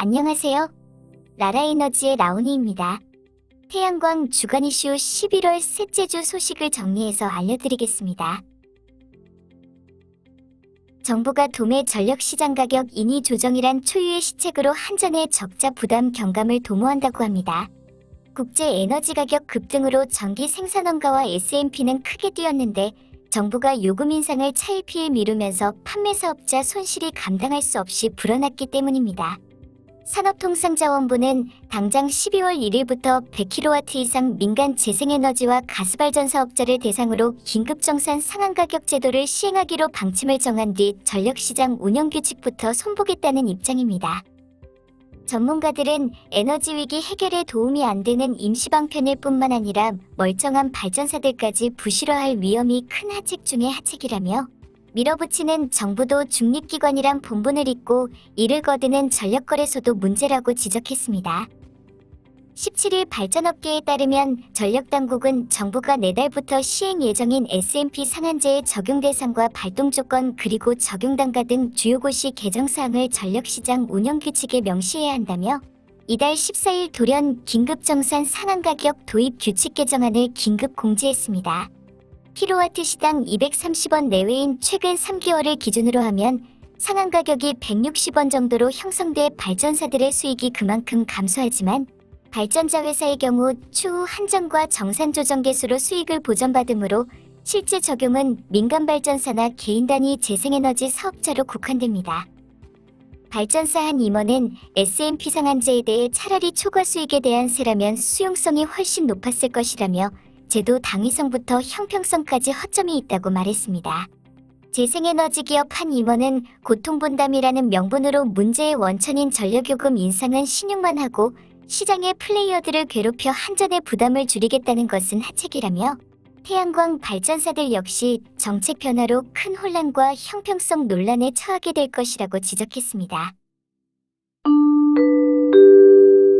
안녕하세요. 라라에너지의 라온이입니다. 태양광 주간 이슈 11월 셋째 주 소식을 정리해서 알려드리겠습니다. 정부가 도매 전력 시장 가격 인위 조정이란 초유의 시책으로 한전의 적자 부담 경감을 도모한다고 합니다. 국제 에너지 가격 급등으로 전기 생산원가와 S&P는 크게 뛰었는데 정부가 요금 인상을 차일피일 미루면서 판매 사업자 손실이 감당할 수 없이 불어났기 때문입니다. 산업통상자원부는 당장 12월 1일부터 100kW 이상 민간 재생에너지와 가스발전 사업자를 대상으로 긴급정산 상한가격 제도를 시행하기로 방침을 정한 뒤 전력시장 운영규칙부터 손보겠다는 입장입니다. 전문가들은 에너지 위기 해결에 도움이 안 되는 임시방편일 뿐만 아니라 멀쩡한 발전사들까지 부실화할 위험이 큰 하책 중의 하책이라며 밀어붙이는 정부도 중립기관이란 본분을 잊고 이를 거드는 전력거래소도 문제라고 지적했습니다. 17일 발전업계에 따르면 전력당국은 정부가 내달부터 시행 예정인 S&P 상한제의 적용 대상과 발동 조건 그리고 적용 단가 등 주요 고시 개정 사항을 전력시장 운영 규칙에 명시해야 한다며 이달 14일 돌연 긴급정산 상한 가격 도입 규칙 개정안을 긴급 공지했습니다. 킬로와트 시당 230원 내외인 최근 3개월을 기준으로 하면 상한 가격이 160원 정도로 형성돼 발전사들의 수익이 그만큼 감소하지만 발전자 회사의 경우 추후 한정과 정산 조정 개수로 수익을 보전받으므로 실제 적용은 민간 발전사나 개인 단위 재생에너지 사업자로 국한됩니다. 발전사 한 임원은 S&P 상한제에 대해 차라리 초과 수익에 대한 세라면 수용성이 훨씬 높았을 것이라며 제도 당위성부터 형평성까지 허점이 있다고 말했습니다. 재생에너지 기업 한 임원은 고통분담이라는 명분으로 문제의 원천인 전력요금 인상은 신용만 하고 시장의 플레이어들을 괴롭혀 한전의 부담을 줄이겠다는 것은 하책이라며 태양광 발전사들 역시 정책 변화로 큰 혼란과 형평성 논란에 처하게 될 것이라고 지적했습니다.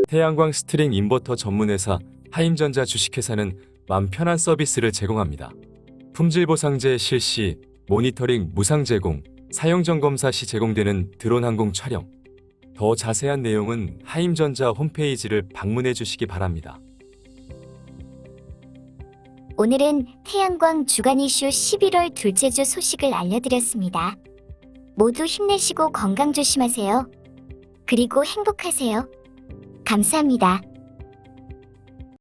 태양광 스트링 인버터 전문회사 하임전자 주식회사는 맘 편한 서비스를 제공합니다. 품질 보상제 실시, 모니터링 무상 제공, 사용 점검사 시 제공되는 드론 항공 촬영. 더 자세한 내용은 하임전자 홈페이지를 방문해 주시기 바랍니다. 오늘은 태양광 주간 이슈 11월 둘째 주 소식을 알려드렸습니다. 모두 힘내시고 건강 조심하세요. 그리고 행복하세요. 감사합니다.